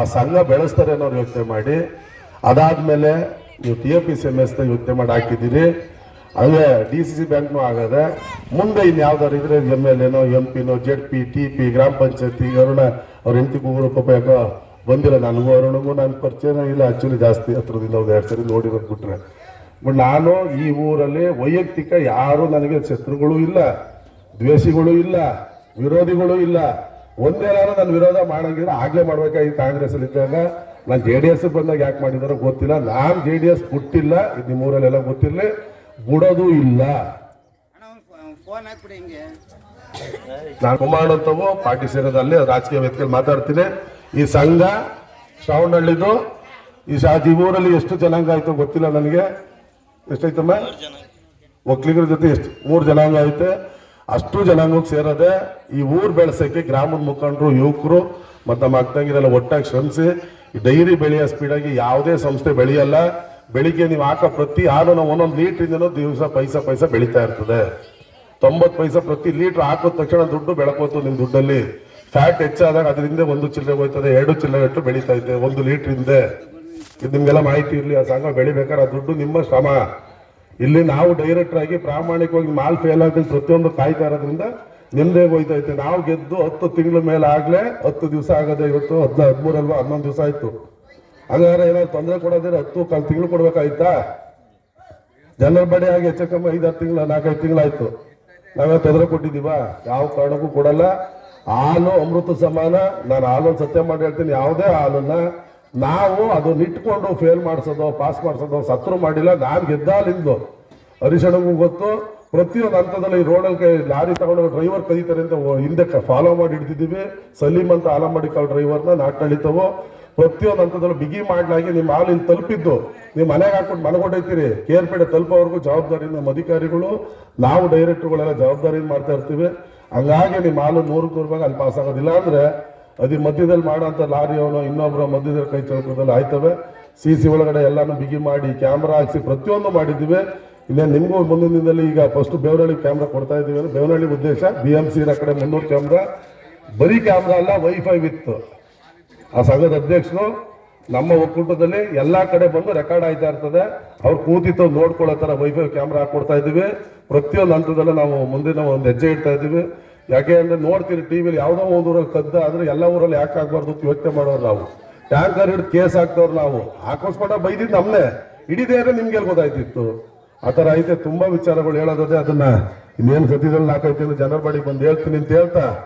ಆ ಸಂಘ ಬೆಳೆಸ್ತಾರೆ ಅನ್ನೋರು ಯೋಚನೆ ಮಾಡಿ, ಅದಾದ್ಮೇಲೆ ನೀವು T A P C M ಎಸ್ನ ಯೋಚನೆ ಮಾಡಿ ಹಾಕಿದ್ದೀರಿ. ಅಲ್ಲೇ ಡಿ ಸಿ ಸಿ ಬ್ಯಾಂಕ್ನೂ ಆಗದೆ, ಮುಂದೆ ಇನ್ನು ಯಾವ್ದಾದ್ರು ಇದ್ರೆ ಎಂ ಎಲ್ ಎನೋ ಎಂ ಪಿನೋ ಜೆಡ್ ಪಿ ಟಿ ಪಿ ಗ್ರಾಮ ಪಂಚಾಯತಿ, ಅರುಣ, ಅವ್ರ ಹೆಂಡತಿ ಕೂಗರು ಪಾಪ ಯಾಕೋ ಬಂದಿಲ್ಲ. ನನಗೂ ಅರುಣಗೂ ನನ್ನ ಪರಿಚಯನೇ ಇಲ್ಲ. ಆ್ಯಕ್ಚುಲಿ ಜಾಸ್ತಿ ಹತ್ರದಿಂದ ಒಂದು ಎರಡು ಸರಿ ನೋಡಿರೋದು ಬಿಟ್ರೆ. ಬಟ್ ನಾನು ಈ ಊರಲ್ಲಿ ವೈಯಕ್ತಿಕ ಯಾರು ನನಗೆ ಶತ್ರುಗಳು ಇಲ್ಲ, ದ್ವೇಷಿಗಳು ಇಲ್ಲ, ವಿರೋಧಿಗಳು ಇಲ್ಲ. ಒಂದೇನಾರು ನಾನು ವಿರೋಧ ಮಾಡಂಗಿಲ್ಲ ಆಗ್ಲೇ ಮಾಡ್ಬೇಕಾಗಿತ್ತು ಕಾಂಗ್ರೆಸ್ ಅಲ್ಲಿ ಇದ್ದಾಗ? ನಾನು ಜೆ ಡಿ ಎಸ್ ಬಂದಾಗ ಯಾಕೆ ಮಾಡಿದಾರೋ ಗೊತ್ತಿಲ್ಲ. ನಾನು ಜೆ ಡಿ ಎಸ್ ಬಿಟ್ಟಿಲ್ಲ ಇದು ನಿಮ್ಮೂರಲ್ಲೆಲ್ಲ ಗೊತ್ತಿರಲಿ. ಬಿಡೋದು ಇಲ್ಲ. ನಾನು ಕುಮಾರ್ ಅಂತವು ಪಾರ್ಟಿ ಸೇರೋದಲ್ಲಿ ರಾಜಕೀಯ ವೇದಿಕೆಯಲ್ಲಿ ಮಾತಾಡ್ತೀನಿ. ಈ ಸಂಘ ಶ್ರಾವಣಹಳ್ಳಿದು ಈ ಶಾ ಈ ಊರಲ್ಲಿ ಎಷ್ಟು ಜನಾಂಗ ಆಯ್ತು ಗೊತ್ತಿಲ್ಲ ನನಗೆ. ಎಷ್ಟಾಯ್ತಮ್ಮ? ಒಕ್ಕಲಿಗರ ಜೊತೆ ಎಷ್ಟು? ಮೂರು ಜನಾಂಗ ಐತೆ ಅಷ್ಟು ಜನಾಂಗಕ್ಕೆ ಸೇರದೆ ಈ ಊರು ಬೆಳೆಸೋಕ್ಕೆ ಗ್ರಾಮದ ಮುಖಂಡರು, ಯುವಕರು ಮತ್ತು ನಮ್ಮ ಅಕ್ಕಂಗಿರೆಲ್ಲ ಒಟ್ಟಾಗಿ ಶ್ರಮಿಸಿ ಡೈರಿ ಬೆಳೆಯೋ ಸ್ಪೀಡಾಗಿ ಯಾವುದೇ ಸಂಸ್ಥೆ ಬೆಳೆಯಲ್ಲ. ಬೆಳಿಗ್ಗೆ ನೀವು ಹಾಕೋ ಪ್ರತಿ ಹಾಲು ಒಂದೊಂದು ಲೀಟ್ರಿಂದನೂ ದಿವಸ ಪೈಸಾ ಪೈಸಾ ಬೆಳೀತಾ ಇರ್ತದೆ. ತೊಂಬತ್ತು ಪೈಸಾ ಪ್ರತಿ ಲೀಟರ್ ಹಾಕಿದ ತಕ್ಷಣ ದುಡ್ಡು ಬೆಳಕೋತು ನಿಮ್ಮ ದುಡ್ಡಲ್ಲಿ. ಫ್ಯಾಟ್ ಹೆಚ್ಚಾದಾಗ ಅದರಿಂದ ಒಂದು ಚಿಲ್ಲರೆ ಹೋಯ್ತದೆ, ಎರಡು ಚಿಲ್ಲರೆ ಅಷ್ಟು ಬೆಳೀತಾ ಇದೆ, ಒಂದು ಲೀಟರ್ ಇದು ನಿಮ್ಗೆಲ್ಲ ಮಾಹಿತಿ ಇರಲಿ, ಆ ಸಂಘ ಬೆಳಿಬೇಕಾದ್ರೆ ಆ ದುಡ್ಡು ನಿಮ್ಮ ಶ್ರಮ. ಇಲ್ಲಿ ನಾವು ಡೈರೆಕ್ಟರ್ ಆಗಿ ಪ್ರಾಮಾಣಿಕವಾಗಿ ಮಾಲ್ ಫೇಲ್ ಆಗಿ ಪ್ರತಿಯೊಂದು ಕಾಯ್ತಾ ಇರೋದ್ರಿಂದ ನಿಮ್ದೇ ಹೋಯ್ತೈತೆ. ನಾವು ಗೆದ್ದು ಹತ್ತು ತಿಂಗಳ ಮೇಲೆ ಆಗಲೇ ಹತ್ತು ದಿವಸ ಆಗದೆ ಇವತ್ತು ಹದಿನ, ಹದಿಮೂರಲ್ವಾ, ಹನ್ನೊಂದು ದಿವಸ ಆಯ್ತು. ಹಂಗಾದ್ರೆ ಏನಾದ್ರು ತೊಂದರೆ ಕೊಡೋದಿದ್ರೆ ಹತ್ತು ಕಾಲು ತಿಂಗಳು ಕೊಡ್ಬೇಕಾಯ್ತಾ? ಜನರ ಬಡಿ ಆಗಿ ಹೆಚ್ಚು ಕಮ್ಮಿ ಐದಾರು ತಿಂಗಳು, ನಾಲ್ಕೈದು ತಿಂಗಳಾಯ್ತು. ನಾವೇ ತೊಂದರೆ ಕೊಟ್ಟಿದ್ದೀವ? ಯಾವ ಕಾರಣಕ್ಕೂ ಕೊಡಲ್ಲ. ಹಾಲು, ಅಮೃತ ಸಮಾನ. ನಾನು ಹಾಲೊಂದು ಸತ್ಯ ಮಾಡಿ ಹೇಳ್ತೀನಿ. ಯಾವುದೇ ಹಾಲನ್ನ ನಾವು ಅದನ್ನ ಇಟ್ಕೊಂಡು ಫೇಲ್ ಮಾಡಿಸೋದು ಪಾಸ್ ಮಾಡಿಸೋದು, ಸತ್ರು ಮಾಡಿಲ್ಲ, ನಾನು ಗೆದ್ದಾಲಿಂದು ಹರಿಶಣಗೂ ಗೊತ್ತು. ಪ್ರತಿಯೊಂದು ಹಂತದಲ್ಲಿ ರೋಡಲ್ಲಿ ಕೈ, ಲಾರಿ ತಗೊಂಡು ಡ್ರೈವರ್ ಕದೀತಾರೆ ಅಂತ ಹಿಂದೆ ಫಾಲೋ ಮಾಡಿ ಇಡ್ತಿದ್ದೀವಿ ಸಲೀಮ್ ಅಂತ ಆಲ ಮಾಡಿ ಕಾಲ್ ಡ್ರೈವರ್ನ ನಾಟ್ನಳಿತಾವು ಪ್ರತಿಯೊಂದು ಹಂತದಲ್ಲೂ ಬಿಗಿ ಮಾಡ್ಲಾಗಿ ನಿಮ್ಮ ಹಾಲು ಇಲ್ಲಿ ತಲುಪಿದ್ದು. ನೀವು ಮನೆಗೆ ಹಾಕ್ಬಿಟ್ಟು ಕೇರ್ ಕೇರ್ಪೇಟೆ ತಲುಪೋವರೆಗೂ ಜವಾಬ್ದಾರಿ ನಮ್ಮ ಅಧಿಕಾರಿಗಳು. ನಾವು ಡೈರೆಕ್ಟರ್ಗಳೆಲ್ಲ ಜವಾಬ್ದಾರಿಯಿಂದ ಮಾಡ್ತಾ ಇರ್ತೀವಿ. ಹಂಗಾಗಿ ನಿಮ್ಮ ಹಾಲು ನೂರು ಭಾಗ ಅಲ್ಲಿ ಪಾಸ್ ಆಗೋದಿಲ್ಲ ಅಂದ್ರೆ ಅದಿ ಮಧ್ಯದಲ್ಲಿ ಮಾಡೋಂಥ ಲಾರಿಯವನು ಇನ್ನೊಬ್ಬರ ಮಧ್ಯದಲ್ಲಿ ಕೈ ಚೌಕದಲ್ಲಿ ಆಯ್ತವೆ. ಸಿ ಸಿ ಒಳಗಡೆ ಎಲ್ಲಾನು ಬಿಗಿ ಮಾಡಿ ಕ್ಯಾಮ್ರಾ ಹಾಕಿಸಿ ಪ್ರತಿಯೊಂದು ಮಾಡಿದ್ದೀವಿ. ಇನ್ನೇ ನಿಮಗೂ ಮುಂದಿನ ದಿನದಲ್ಲಿ ಈಗ ಫಸ್ಟ್ ಬೇವನಹಳ್ಳಿ ಕ್ಯಾಮ್ರಾ ಕೊಡ್ತಾ ಇದ್ದೀವಿ ಅಂದ್ರೆ ಬೇವನಹಳ್ಳಿ ಉದ್ದೇಶ ಬಿ ಎಂ ಸಿ ಕಡೆ ಮುನ್ನೂರು ಕ್ಯಾಮ್ರಾ ಬರೀ ಕ್ಯಾಮ್ರಾ ಅಲ್ಲ ವೈಫೈ ವಿತ್. ಆ ಸಂಘದ ಅಧ್ಯಕ್ಷರು ನಮ್ಮ ಒಕ್ಕೂಟದಲ್ಲಿ ಎಲ್ಲಾ ಕಡೆ ಬಂದು ರೆಕಾರ್ಡ್ ಆಯ್ತಾ ಇರ್ತದೆ. ಅವ್ರು ಕೂತಿತ್ತು ನೋಡ್ಕೊಳ್ಳೋ ಥರ ವೈಫೈ ಕ್ಯಾಮ್ರಾ ಹಾಕೊಡ್ತಾ ಇದ್ದೀವಿ. ಪ್ರತಿಯೊಂದು ಹಂತದಲ್ಲೂ ನಾವು ಮುಂದಿನ ಒಂದು ಹೆಜ್ಜೆ ಇಡ್ತಾ ಇದೀವಿ ಯಾಕೆ ಅಂದ್ರೆ ನೋಡ್ತೀರಿ ಟಿವಿಲಿ ಯಾವುದೋ ಒಂದು ಊರಲ್ಲಿ ಕದ್ದ ಆದ್ರೆ ಎಲ್ಲ ಊರಲ್ಲಿ ಯಾಕೆ ಆಗ್ಬಾರ್ದು ಯೋಚನೆ ಮಾಡೋರು ನಾವು. ಟ್ಯಾಂಕರ್ ಹಿಡಿದು ಕೇಸ್ ಹಾಕ್ತವ್ರು ನಾವು. ಹಾಕೋಸ್ಕೊಂಡ ಬೈದಿದ್ದು ನಮ್ನೆ. ಅಂದ್ರೆ ನಿಮ್ಗೆ ಗೊತ್ತಾಯ್ತಿತ್ತು. ಆ ಥರ ಐತೆ. ತುಂಬಾ ವಿಚಾರಗಳು ಹೇಳೋದೇ ಅದನ್ನ ಇನ್ನೇನು ಸದ್ಯದಲ್ಲಿ ಅಂದ್ರೆ ಜನರ ಬಳಿ ಬಂದು ಹೇಳ್ತೀನಿ ಅಂತ ಹೇಳ್ತಾ